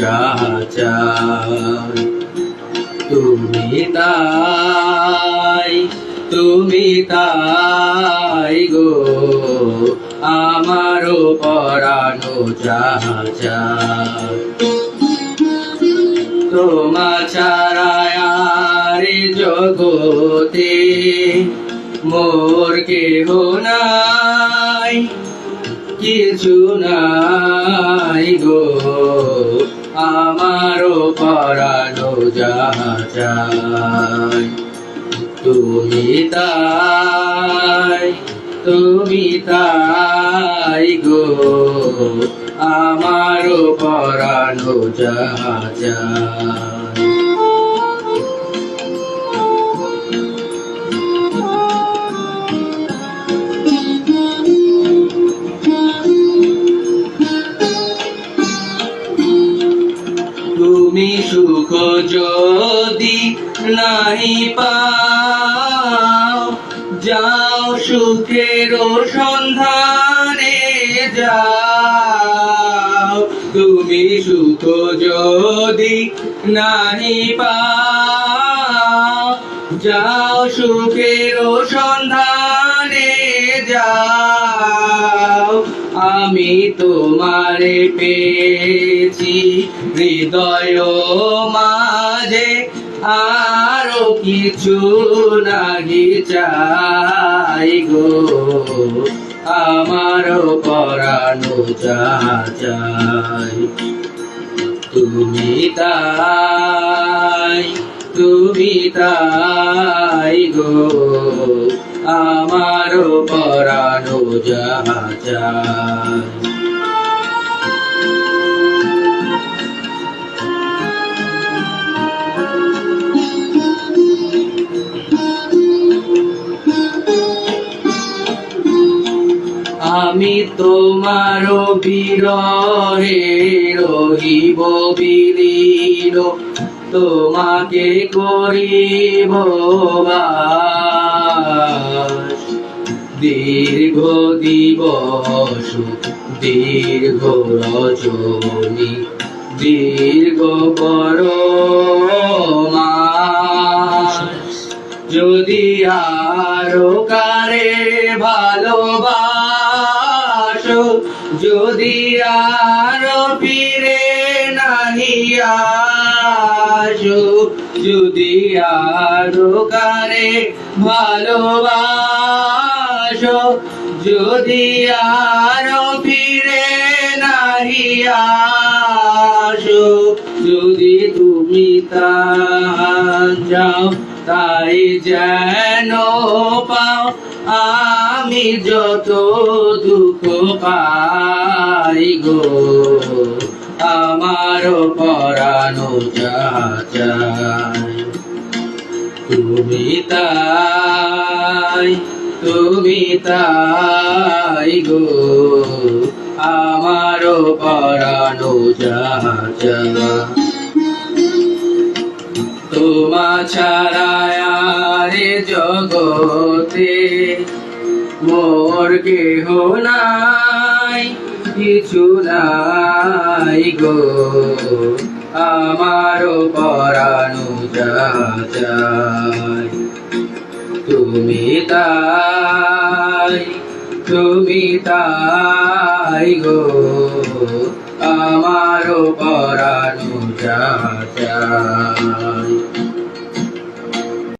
যা তুমি তাই তুমি তাই গো, আমারও পরানো চায় তোমা ছাড়ায় জগতে মোর কেহ নাই, কিছু নাই গো। আমারও পরানো চাই তুমি তাই তুমি তাই গো। আমারও পরানো যাহা যদি নাই পাও, যাও সুখের সন্ধানে যাও। তুমি সুখ যদি নাই পাও, যাও সুখের সন্ধানে যাও। আমি তোমারে পেয়েছি। হৃদয় মাঝে আরও কিছু নাহি চাই গো। আমার পরানো চাই তুমি তাই তুমি তাই গো। আমার পরানো যা চাই আমি তোমার বিরহে রহিব বিলীন তোমাকে করিব বাস। দীর্ঘ দিবস, দীর্ঘ রজনী, দীর্ঘ মাস যদি আরও কারে ভালোবাসো, যদি আরও নাহি আসো, যদি আরও কারে ভালোবাসো যদি আরও ফিরে আসো, যদি তুমি তা যাও তাই যেন পাও, আমি যত দুঃখ পাই গো। আমার পরানো যা চাই তুমি তাই তুমি তাই গো আমার পরানো চাই তোমা ছাড়ায় জগতে মোর কেহ নাই, কিছু নাই গো। আমার পরাণু যা চাই তুমি তাই তুমি তাই গো। আমার পরাণু যা চাই।